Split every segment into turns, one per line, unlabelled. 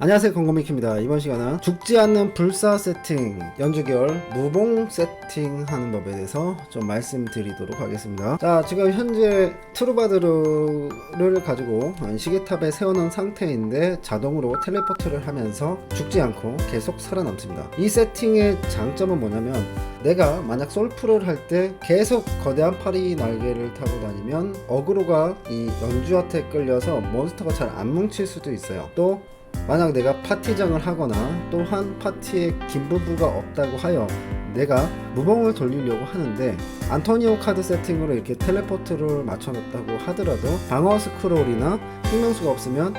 안녕하세요 건고미키입니다. 이번 시간은 죽지 않는 불사 세팅 연주계열 무봉 세팅하는 법에 대해서 좀 말씀드리도록 하겠습니다. 자 지금 현재 트루바드르를 가지고 시계탑에 세워놓은 상태인데 자동으로 텔레포트를 하면서 죽지 않고 계속 살아남습니다. 이 세팅의 장점은 뭐냐면 내가 만약 솔프를 할 때 계속 거대한 파리 날개를 타고 다니면 어그로가 이 연주한테 끌려서 몬스터가 잘 안 뭉칠 수도 있어요. 또 만약 내가 파티장을 하거나 또한 파티에 김부부가 없다고 하여 내가 무봉을 돌리려고 하는데 안토니오 카드 세팅으로 이렇게 텔레포트를 맞춰놓았다고 하더라도 방어 스크롤이나 생명수가 없으면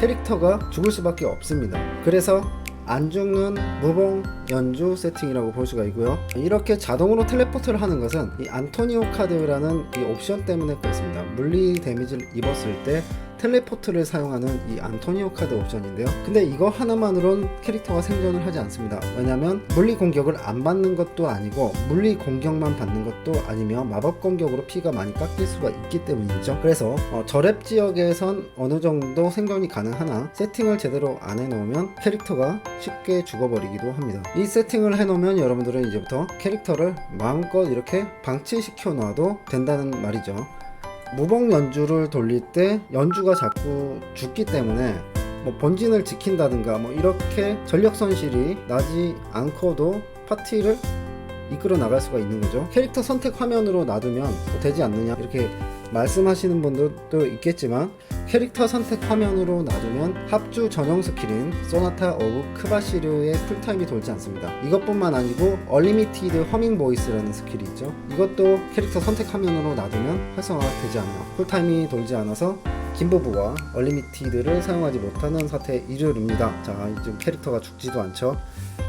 캐릭터가 죽을 수밖에 없습니다. 그래서 안 죽는 무봉 연주 세팅이라고 볼 수가 있고요. 이렇게 자동으로 텔레포트를 하는 것은 이 안토니오 카드라는 이 옵션 때문에 그렇습니다. 물리 데미지를 입었을 때 텔레포트를 사용하는 이 안토니오 카드 옵션인데요. 근데 이거 하나만으론 캐릭터가 생존을 하지 않습니다. 왜냐면 물리 공격을 안 받는 것도 아니고 물리 공격만 받는 것도 아니며 마법 공격으로 피가 많이 깎일 수가 있기 때문이죠. 그래서 어, 저랩 지역에선 어느 정도 생존이 가능하나 세팅을 제대로 안 해놓으면 캐릭터가 쉽게 죽어버리기도 합니다. 이 세팅을 해놓으면 여러분들은 이제부터 캐릭터를 마음껏 이렇게 방치시켜 놔도 된다는 말이죠. 무봉 연주를 돌릴 때 연주가 자꾸 죽기 때문에 뭐 본진을 지킨다든가 뭐 이렇게 전력 손실이 나지 않고도 파티를 이끌어 나갈 수가 있는 거죠. 캐릭터 선택 화면으로 놔두면 뭐 되지 않느냐 이렇게 말씀하시는 분들도 있겠지만 캐릭터 선택 화면으로 놔두면 합주 전용 스킬인 소나타 오브 크바시르의 쿨타임이 돌지 않습니다. 이것뿐만 아니고 얼리미티드 허밍 보이스라는 스킬이 있죠. 이것도 캐릭터 선택 화면으로 놔두면 활성화가 되지 않아요. 쿨타임이 돌지 않아서 김보부와 얼리미티드를 사용하지 못하는 사태에 이르릅니다. 자, 지금 캐릭터가 죽지도 않죠.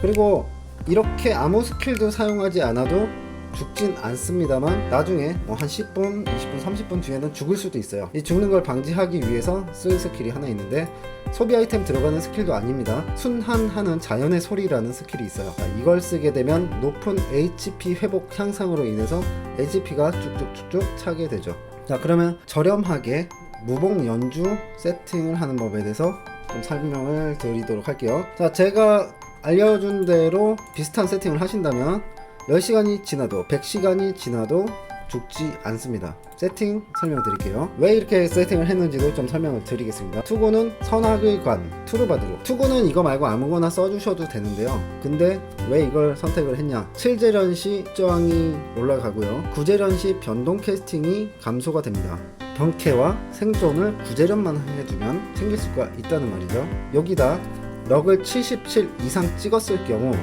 그리고 이렇게 아무 스킬도 사용하지 않아도 죽진 않습니다만 나중에 뭐 한 10분, 20분, 30분 뒤에는 죽을 수도 있어요. 이 죽는 걸 방지하기 위해서 쓸 스킬이 하나 있는데 소비 아이템 들어가는 스킬도 아닙니다. 순환하는 자연의 소리라는 스킬이 있어요. 자, 이걸 쓰게 되면 높은 HP 회복 향상으로 인해서 HP가 쭉쭉쭉쭉 차게 되죠. 자 그러면 저렴하게 무봉 연주 세팅을 하는 법에 대해서 좀 설명을 드리도록 할게요. 자 제가 알려준 대로 비슷한 세팅을 하신다면 10시간이 지나도 100시간이 지나도 죽지 않습니다. 세팅 설명드릴게요. 왜 이렇게 세팅을 했는지도 좀 설명을 드리겠습니다. 투구는 선악의 관, 투르바드로. 투구는 이거 말고 아무거나 써주셔도 되는데요. 근데 왜 이걸 선택을 했냐? 7재련 시 저항이 올라가고요. 9재련 시 변동 캐스팅이 감소가 됩니다. 병캐와 생존을 9재련만 해주면 챙길 수가 있다는 말이죠. 여기다 럭을 77 이상 찍었을 경우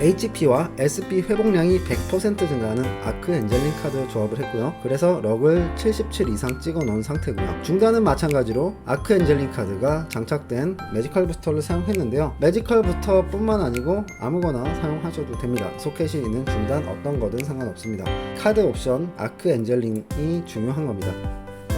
HP와 SP 회복량이 100% 증가하는 아크 엔젤린 카드 조합을 했고요. 그래서 럭을 77 이상 찍어 놓은 상태고요. 중단은 마찬가지로 아크 엔젤린 카드가 장착된 매지컬 부스터를 사용했는데요. 매지컬 부스터뿐만 아니고 아무거나 사용하셔도 됩니다. 소켓이 있는 중단 어떤 거든 상관없습니다. 카드 옵션 아크 엔젤린이 중요한 겁니다.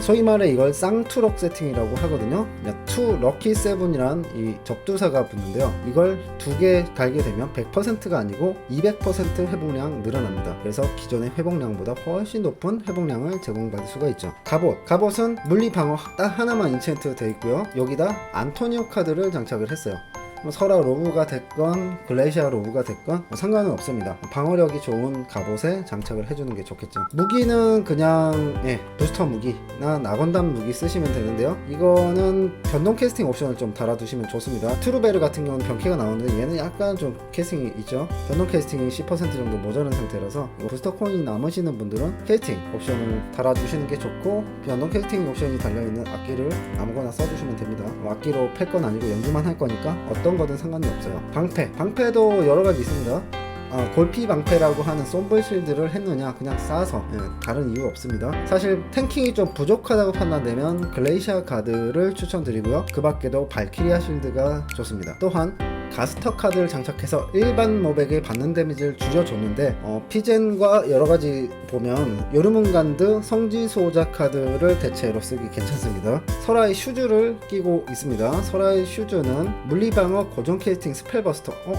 소위 말해 이걸 쌍투럭 세팅이라고 하거든요. 투 럭키 세븐이란 이 접두사가 붙는데요. 이걸 두 개 달게 되면 100%가 아니고 200% 회복량 늘어납니다. 그래서 기존의 회복량보다 훨씬 높은 회복량을 제공받을 수가 있죠. 갑옷. 갑옷은 물리 방어 딱 하나만 인챈트 되어 있고요. 여기다 안토니오 카드를 장착을 했어요. 뭐 설아 로브가 됐건 글레이시아 로브가 됐건 뭐 상관은 없습니다. 방어력이 좋은 갑옷에 장착을 해주는 게 좋겠죠. 무기는 그냥 예, 부스터 무기나 낙원담 무기 쓰시면 되는데요. 이거는 변동 캐스팅 옵션을 좀 달아두시면 좋습니다. 트루베르 같은 경우는 변캐가 나오는데 얘는 약간 좀 캐스팅이 있죠. 변동 캐스팅이 10% 정도 모자란 상태라서 부스터 코인이 남으시는 분들은 캐스팅 옵션을 달아주시는 게 좋고 변동 캐스팅 옵션이 달려있는 악기를 아무거나 써주시면 됩니다. 뭐 악기로 팰 건 아니고 연주만 할 거니까 어떤 거든 상관이 없어요. 방패. 방패도 여러 가지 있습니다. 아, 골피 방패라고 하는 솜블 실드를 했느냐 그냥 싸서 예, 다른 이유 없습니다 사실 탱킹이 좀 부족하다고 판단되면 글레이시아 가드를 추천드리고요 그 밖에도 발키리아 실드가 좋습니다 또한 가스터 카드를 장착해서 일반 몹에게 받는 데미지를 줄여줬는데 어, 피젠과 여러가지 보면 요르문간드 성지소자 카드를 대체로 쓰기 괜찮습니다 설아의 슈즈를 끼고 있습니다 설아의 슈즈는 물리방어 고정 캐스팅 스펠버스터 어?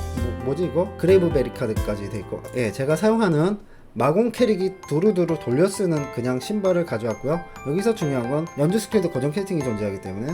뭐, 지 이거? 그레이브베리 카드까지 돼 있고 예 제가 사용하는 마공 캐릭이 두루두루 돌려 쓰는 그냥 신발을 가져왔고요 여기서 중요한 건 연주 스킬도 고정 캐스팅이 존재하기 때문에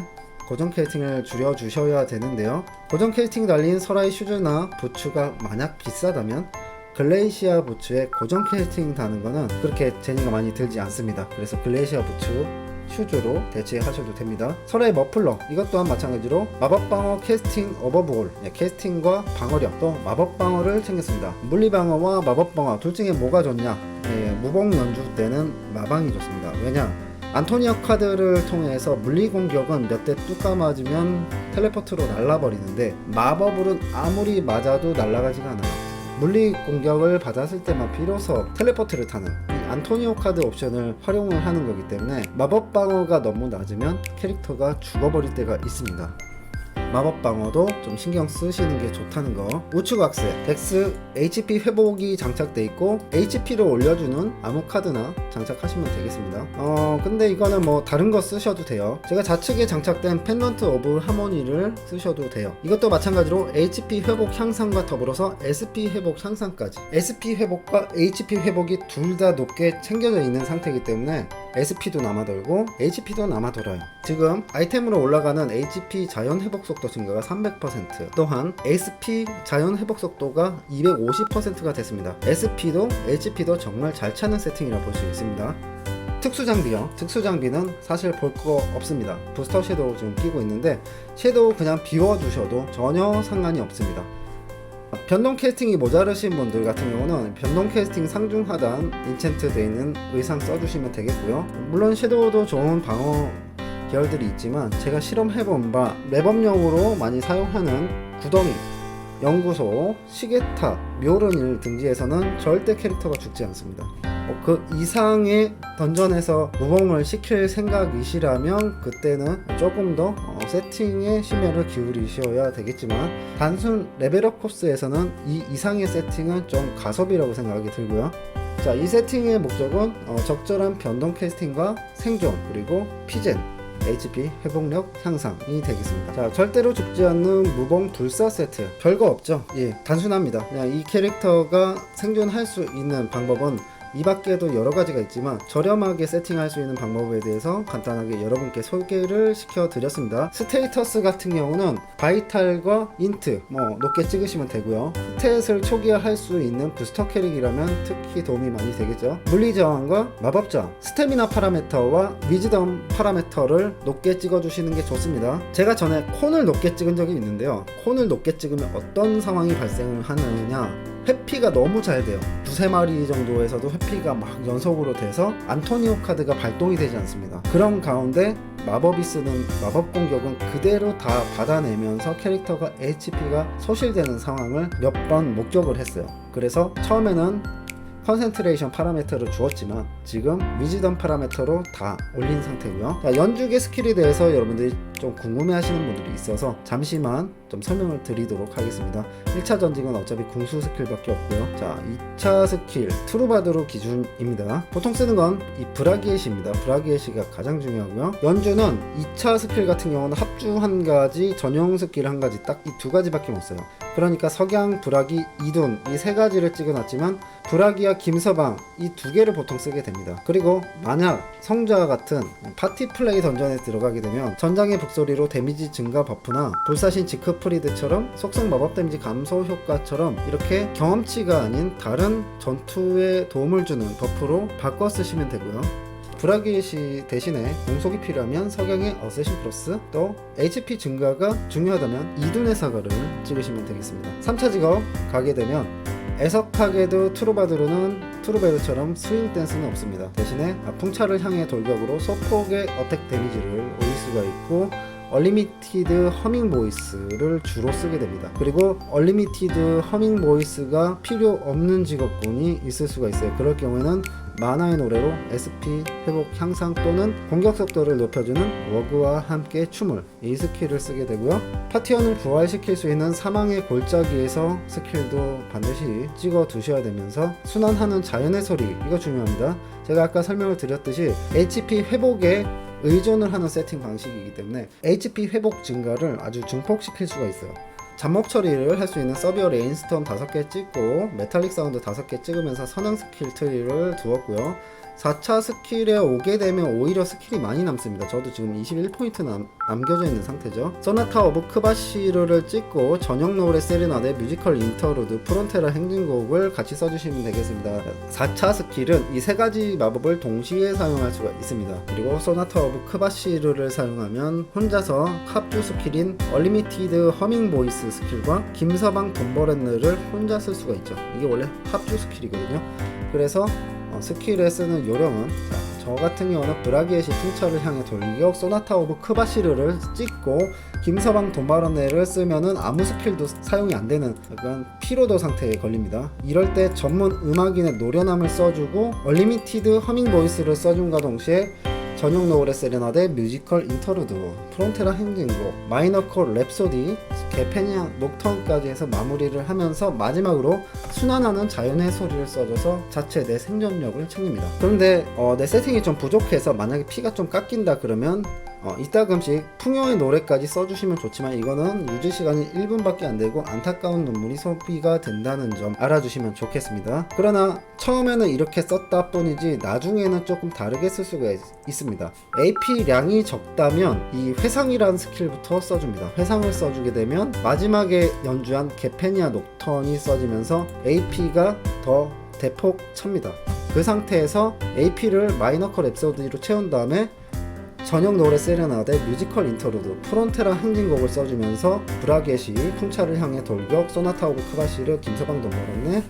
고정 캐스팅을 줄여주셔야 되는데요. 고정 캐스팅 달린 설아이 슈즈나 부츠가 만약 비싸다면 글레이시아 부츠에 고정 캐스팅 다는 거는 그렇게 재미가 많이 들지 않습니다. 그래서 글레이시아 부츠 슈즈로 대체하셔도 됩니다. 설아의 머플러 이것 또한 마찬가지로 마법 방어 캐스팅 어버볼 예, 캐스팅과 방어력 또 마법 방어를 챙겼습니다. 물리 방어와 마법 방어 둘 중에 뭐가 좋냐? 예, 무봉 연주 때는 마방이 좋습니다. 왜냐? 안토니아 카드를 통해서 물리 공격은 몇 대 뚜까 맞으면 텔레포트로 날라버리는데 마법으로는 아무리 맞아도 날아가지가 않아요. 물리 공격을 받았을 때만 비로소 텔레포트를 타는 이 안토니오 카드 옵션을 활용을 하는 거기 때문에 마법 방어가 너무 낮으면 캐릭터가 죽어버릴 때가 있습니다. 마법 방어도 좀 신경 쓰시는 게 좋다는 거. 우측 악세, 덱스 HP 회복이 장착돼 있고 HP를 올려주는 아무 카드나 장착하시면 되겠습니다. 어 근데 이거는 뭐 다른 거 쓰셔도 돼요. 제가 좌측에 장착된 펜던트 오브 하모니를 쓰셔도 돼요. 이것도 마찬가지로 HP 회복 향상과 더불어서 SP 회복 향상까지. SP 회복과 HP 회복이 둘 다 높게 챙겨져 있는 상태이기 때문에 SP도 남아돌고 HP도 남아돌아요. 지금 아이템으로 올라가는 HP 자연 회복 속도 증가가 300% 또한 SP 자연 회복 속도가 250%가 됐습니다. SP도 HP도 정말 잘 차는 세팅이라 볼 수 있습니다. 특수 장비요. 특수 장비는 사실 볼 거 없습니다. 부스터 섀도우 지금 끼고 있는데 섀도우 그냥 비워두셔도 전혀 상관이 없습니다. 변동 캐스팅이 모자르신 분들 같은 경우는 변동 캐스팅 상중 하단 인챈트 되어 있는 의상 써주시면 되겠고요. 물론 섀도우도 좋은 방어 계열들이 있지만 제가 실험해본 바 매범용으로 많이 사용하는 구덩이, 연구소, 시계탑, 묘른일 등지에서는 절대 캐릭터가 죽지 않습니다. 어, 그 이상의 던전에서 무봉을 시킬 생각이시라면 그때는 조금 더 어, 세팅에 심혈을 기울이셔야 되겠지만 단순 레벨업 코스에서는 이 이상의 세팅은 좀 가섭이라고 생각이 들고요. 자, 이 세팅의 목적은 어, 적절한 변동 캐스팅과 생존 그리고 피젠 HP 회복력 향상이 되겠습니다. 자, 절대로 죽지 않는 무봉 불사 세트. 별거 없죠. 예, 단순합니다. 그냥 이 캐릭터가 생존할 수 있는 방법은 이 밖에도 여러 가지가 있지만 저렴하게 세팅할 수 있는 방법에 대해서 간단하게 여러분께 소개를 시켜 드렸습니다. 스테이터스 같은 경우는 바이탈과 인트 뭐 높게 찍으시면 되고요. 스탯을 초기화할 수 있는 부스터 캐릭이라면 특히 도움이 많이 되겠죠. 물리 저항과 마법 저항, 스태미나 파라메터와 위즈덤 파라메터를 높게 찍어 주시는 게 좋습니다. 제가 전에 콘을 높게 찍은 적이 있는데요. 콘을 높게 찍으면 어떤 상황이 발생을 하느냐 회피가 너무 잘 돼요. 두세 마리 정도에서도 회피가 막 연속으로 돼서 안토니오 카드가 발동이 되지 않습니다. 그런 가운데 마법이 쓰는 마법 공격은 그대로 다 받아내면서 캐릭터가 HP가 소실되는 상황을 몇 번 목격을 했어요. 그래서 처음에는 컨센트레이션 파라메터를 주었지만 지금 위즈덤 파라메터로 다 올린 상태고요. 자, 연주계 스킬에 대해서 여러분들이 좀 궁금해 하시는 분들이 있어서 잠시만 좀 설명을 드리도록 하겠습니다. 1차 전직은 어차피 궁수 스킬밖에 없고요. 자, 2차 스킬 트루바드로 기준입니다. 보통 쓰는 건 이 브라기에시입니다. 브라기에시가 가장 중요하고요. 연주는 2차 스킬 같은 경우는 합주 한 가지, 전용 스킬 한 가지 딱 이 두 가지밖에 못 써요. 그러니까 석양, 브라기, 이둔 이 세 가지를 찍어놨지만 브라기와 김서방 이 두 개를 보통 쓰게 됩니다. 그리고 만약 성좌 같은 파티 플레이 던전에 들어가게 되면 전장의 북소리로 데미지 증가 버프나 불사신 지크프리드처럼 속성 마법 데미지 감소 효과처럼 이렇게 경험치가 아닌 다른 전투에 도움을 주는 버프로 바꿔 쓰시면 되고요. 브라기시 대신에 공속이 필요하면 석양의 어세신 플러스 또 HP 증가가 중요하다면 이둔의 사과를 찍으시면 되겠습니다. 3차 직업 가게 되면 애석하게도 트루바드로는 트루베르처럼 스윙 댄스는 없습니다. 대신에 풍차를 향해 돌격으로 소폭의 어택 데미지를 올릴 수가 있고 얼리미티드 허밍 보이스를 주로 쓰게 됩니다. 그리고 얼리미티드 허밍 보이스가 필요 없는 직업군이 있을 수가 있어요. 그럴 경우에는 만화의 노래로 SP 회복 향상 또는 공격 속도를 높여주는 워그와 함께 춤을 이 스킬을 쓰게 되고요. 파티원을 부활시킬 수 있는 사망의 골짜기에서 스킬도 반드시 찍어 두셔야 되면서 순환하는 자연의 소리 이거 중요합니다. 제가 아까 설명을 드렸듯이 HP 회복에 의존을 하는 세팅 방식이기 때문에 HP 회복 증가를 아주 증폭시킬 수가 있어요. 잡목 처리를 할 수 있는 서비어 레인스톰 5개 찍고 메탈릭 사운드 5개 찍으면서 선행 스킬 트리를 두었고요. 4차 스킬에 오게 되면 오히려 스킬이 많이 남습니다. 저도 지금 21포인트 남, 남겨져 있는 상태죠. 소나타 오브 크바시르를 찍고 전용 노래 세레나데 뮤지컬 인터루드 프론테라 행진곡을 같이 써주시면 되겠습니다. 4차 스킬은 이 세 가지 마법을 동시에 사용할 수가 있습니다. 그리고 소나타 오브 크바시르를 사용하면 혼자서 합주 스킬인 얼리미티드 허밍 보이스 스킬과 김서방 돈버렌느를 혼자 쓸 수가 있죠. 이게 원래 합주 스킬이거든요. 그래서 어, 스킬에 쓰는 요령은 자, 저 같은 경우는 브라기에시 풍차를 향해 돌격 소나타 오브 크바시르를 찍고 김서방 돈바런네를 쓰면은 아무 스킬도 사용이 안 되는 약간 피로도 상태에 걸립니다. 이럴 때 전문 음악인의 노련함을 써주고 얼리미티드 허밍 보이스를 써준과 동시에 전용 노래 세레나데 뮤지컬 인터루드 프론테라 행진곡 마이너 콜 랩소디 개페니아 녹턴까지 해서 마무리를 하면서 마지막으로 순환하는 자연의 소리를 써줘서 자체 내 생존력을 챙깁니다. 그런데 어, 내 세팅이 좀 부족해서 만약에 피가 좀 깎인다 그러면 어, 이따금씩 풍요의 노래까지 써주시면 좋지만 이거는 유지 시간이 1분밖에 안 되고 안타까운 눈물이 소비가 된다는 점 알아주시면 좋겠습니다. 그러나 처음에는 이렇게 썼다 뿐이지 나중에는 조금 다르게 쓸 수가 있, 있습니다. AP량이 적다면 이 회상이라는 스킬부터 써줍니다. 회상을 써주게 되면 마지막에 연주한 게페니아 녹턴이 써지면서 AP가 더 대폭 찹니다. 그 상태에서 AP를 마이너컬 랩소디로 채운 다음에 전용 노래 세레나데 뮤지컬 인터루드 프론테라 행진곡을 써주면서 브라겟이 풍차를 향해 돌격 소나타 오브 크바시르 김서방 돈버렸네.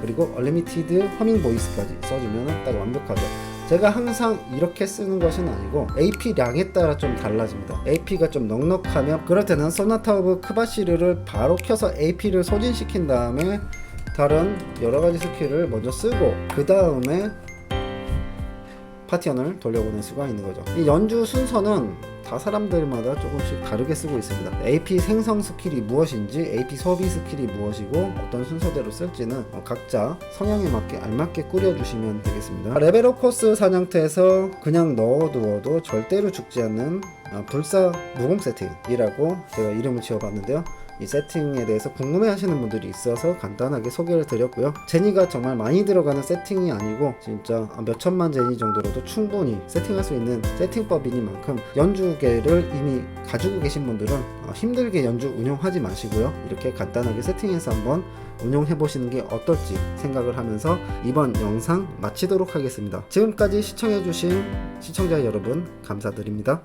그리고 얼리미티드 허밍 보이스까지 써주면 딱 완벽하죠. 제가 항상 이렇게 쓰는 것은 아니고 AP량에 따라 좀 달라집니다. AP가 좀 넉넉하면 그럴 때는 소나타 오브 크바시르를 바로 켜서 AP를 소진시킨 다음에 다른 여러가지 스킬을 먼저 쓰고 그 다음에 파티언을 돌려보낼 수가 있는 거죠. 이 연주 순서는 다 사람들마다 조금씩 다르게 쓰고 있습니다. AP 생성 스킬이 무엇인지, AP 소비 스킬이 무엇이고, 어떤 순서대로 쓸지는 어, 각자 성향에 맞게 알맞게 꾸려주시면 되겠습니다. 레벨업 코스 사냥터에서 그냥 넣어두어도 절대로 죽지 않는 어, 불사 무공 세팅이라고 제가 이름을 지어봤는데요. 이 세팅에 대해서 궁금해 하시는 분들이 있어서 간단하게 소개를 드렸고요. 제니가 정말 많이 들어가는 세팅이 아니고 진짜 몇 천만 제니 정도로도 충분히 세팅할 수 있는 세팅법이니만큼 연주계를 이미 가지고 계신 분들은 어, 힘들게 연주 운영하지 마시고요. 이렇게 간단하게 세팅해서 한번 운영해 보시는 게 어떨지 생각을 하면서 이번 영상 마치도록 하겠습니다. 지금까지 시청해 주신 시청자 여러분 감사드립니다.